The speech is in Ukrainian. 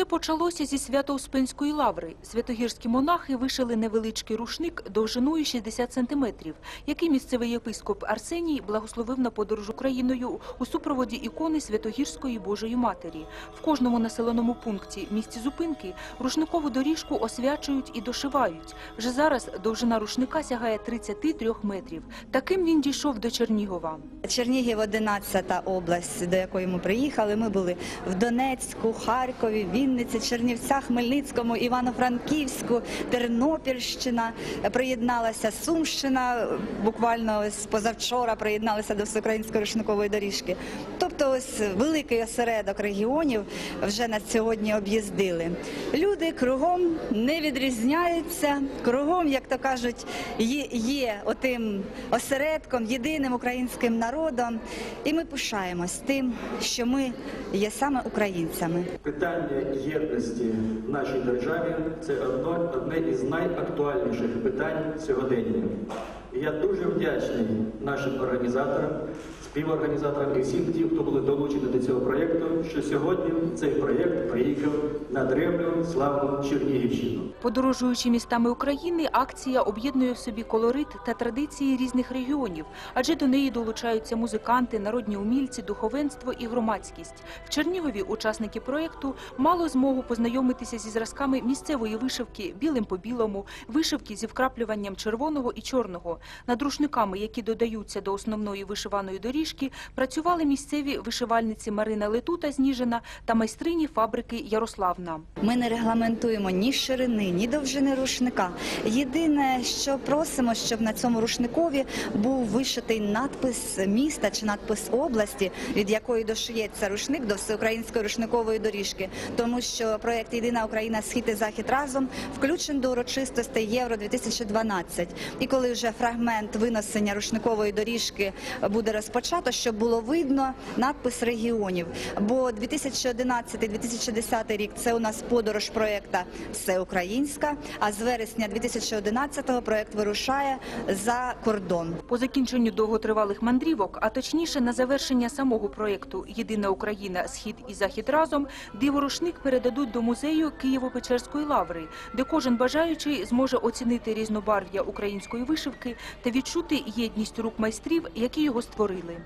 Усе почалося зі Свято-Успенської лаври. Святогірські монахи вишили невеличкий рушник довжиною 60 сантиметрів, який місцевий єпископ Арсеній благословив на подорож Україною у супроводі ікони Святогірської Божої Матері. В кожному населеному пункті місці зупинки рушникову доріжку освячують і дошивають. Вже зараз довжина рушника сягає 33 метрів. Таким він дійшов до Чернігова. Чернігів 11 область, до якої ми приїхали. Ми були в Донецьку, Харкові, Вінниці, Чернівцях, Хмельницькому, Івано-Франківську, Тернопільщина. Приєдналася Сумщина. Буквально ось позавчора приєдналася до всеукраїнської рушникової доріжки. Тобто, ось великий осередок регіонів вже на сьогодні об'їздили. Люди кругом не відрізняються. Кругом, як то кажуть, є, є отим осередком, єдиним українським народом. І ми пишаємось тим, що ми є саме українцями. Питання єдності в нашій державі це одне із найактуальніших питань сьогодення. І я дуже вдячний нашим організаторам, співорганізаторам і всім тим, хто були долучені до цього проєкту, що сьогодні цей проєкт приїхав на древню славну Чернігівщину. Подорожуючи містами України, акція об'єднує в собі колорит та традиції різних регіонів, адже до неї долучаються музиканти, народні умільці, духовенство і громадськість. В Чернігові учасники проєкту мало змогу познайомитися зі зразками місцевої вишивки білим по білому, вишивки зі вкраплюванням червоного і чорного. Над рушниками, які додаються до основної вишиваної доріжки, працювали місцеві вишивальниці Марина Летута з Ніжина та майстрині фабрики Ярославна. Ми не регламентуємо ні ширини, ні довжини рушника. Єдине, що просимо, щоб на цьому рушникові був вишитий надпис міста чи надпис області, від якої дошиється рушник до всеукраїнської рушникової доріжки, тому що проект Єдина Україна Схід і Захід разом включений до урочистостей Євро 2012 І коли вже фрагмент винесення рушникової доріжки буде розпочато, щоб було видно надпис регіонів. Бо 2011-2010 рік це у нас подорож проекта Всеукраїнська. А з вересня 2011-го проект вирушає за кордон. По закінченню довготривалих мандрівок, а точніше на завершення самого проєкту Єдина Україна Схід і Захід разом диворушник передадуть до музею Києво-Печерської лаври, де кожен бажаючий зможе оцінити різнобарв'я української вишивки та відчути єдність рук майстрів, які його створили.